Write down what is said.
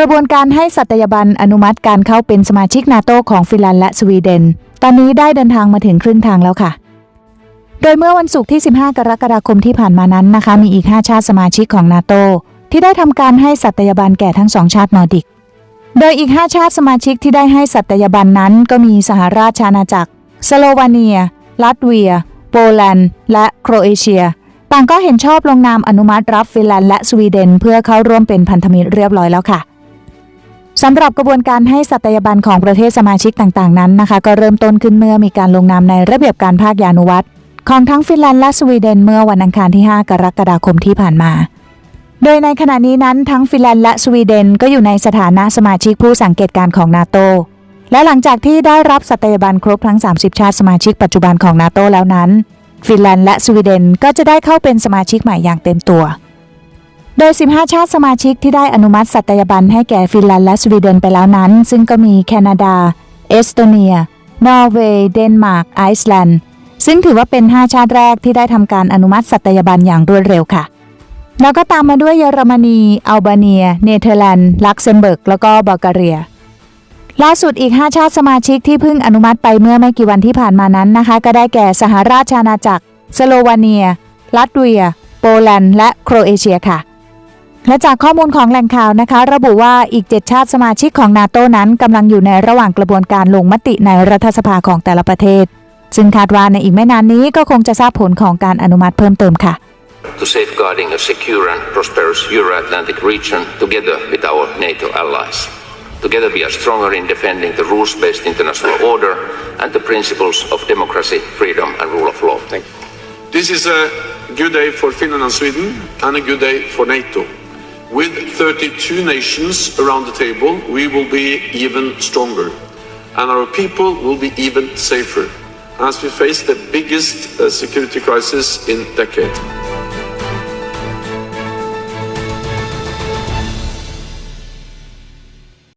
กระบวนการให้สัตยาบันอนุมัติการเข้าเป็นสมาชิกนาโตของฟินแลนด์และสวีเดน ตอนนี้ได้เดินทางมาถึงครึ่งทางแล้วค่ะ โดยเมื่อวันศุกร์ที่ 15 กรกฎาคมที่ผ่านมานั้นนะคะ มีอีก 5 ชาติสมาชิกของนาโตที่ได้ทำการให้สัตยาบันแก่ทั้งสองชาตินอร์ดิก โดยอีก 5 ชาติสมาชิกที่ได้ให้สัตยาบันนั้น ก็มีสหราชอาณาจักร สโลวาเนีย ลัตเวีย โปแลนด์ และโครเอเชียต่างก็เห็นชอบลงนามอนุมัติรับฟินแลนด์และสวีเดน เพื่อเข้าร่วมเป็นพันธมิตรเรียบร้อยแล้วค่ะ สำหรับกระบวนการให้สัตยาบันของประเทศสมาชิกต่างๆนั้นนะคะ ก็เริ่มต้นขึ้นเมื่อมีการลงนามในระเบียบการภาคยานุวัตรของทั้งฟินแลนด์และสวีเดนเมื่อวันอังคารที่ 5 กรกฎาคมที่ผ่านมา โดยในขณะนี้นั้นทั้งฟินแลนด์และสวีเดนก็อยู่ในสถานะสมาชิกผู้สังเกตการณ์ของนาโตและหลังจากที่ได้รับสัตยาบันครบทั้ง 30 ชาติสมาชิกปัจจุบันของนาโตแล้วนั้น ฟินแลนด์และสวีเดนก็จะได้เข้าเป็นสมาชิกใหม่อย่างเต็มตัว โดย 15 ชาติสมาชิกที่ได้อนุมัติสัตยาบันให้แก่ฟินแลนด์และสวีเดนไปแล้วนั้น ซึ่งก็มีแคนาดา เอสโตเนีย นอร์เวย์ เดนมาร์ก ไอซ์แลนด์ ซึ่งถือว่าเป็น 5 ชาติแรกที่ได้ทำการอนุมัติสัตยาบันอย่างรวดเร็วค่ะ แล้วก็ตามมาด้วยเยอรมนี อัลบาเนีย เนเธอร์แลนด์ ลักเซมเบิร์ก แล้วก็บัลแกเรียล่าสุดอีก 5 ชาติสมาชิกที่เพิ่งอนุมัติไปเมื่อไม่กี่วันที่ผ่านมานั้นนะคะ ก็ได้แก่สหราชอาณาจักร สโลวาเนีย ลัตเวีย โปแลนด์ และโครเอเชียค่ะ และจากข้อมูลของแหล่งข่าวนะคะ ระบุว่าอีก 7 ชาติสมาชิกของนาโตนั้นกำลังอยู่ในระหว่างกระบวนการลงมติในรัฐสภาของแต่ละประเทศ ซึ่งคาดว่าในอีกไม่นานนี้ก็คงจะทราบผลของการอนุมัติเพิ่มเติมค่ะ to safeguarding a secure and prosperous Euro-Atlantic region together with our NATO allies. Together we are stronger in defending the rules-based international order and the principles of democracy, freedom and rule of law. Thank you. This is a good day for Finland and Sweden and a good day for NATO. With 32 nations around the table, we will be even stronger and our people will be even safer as we face the biggest uh, security crisis in decades.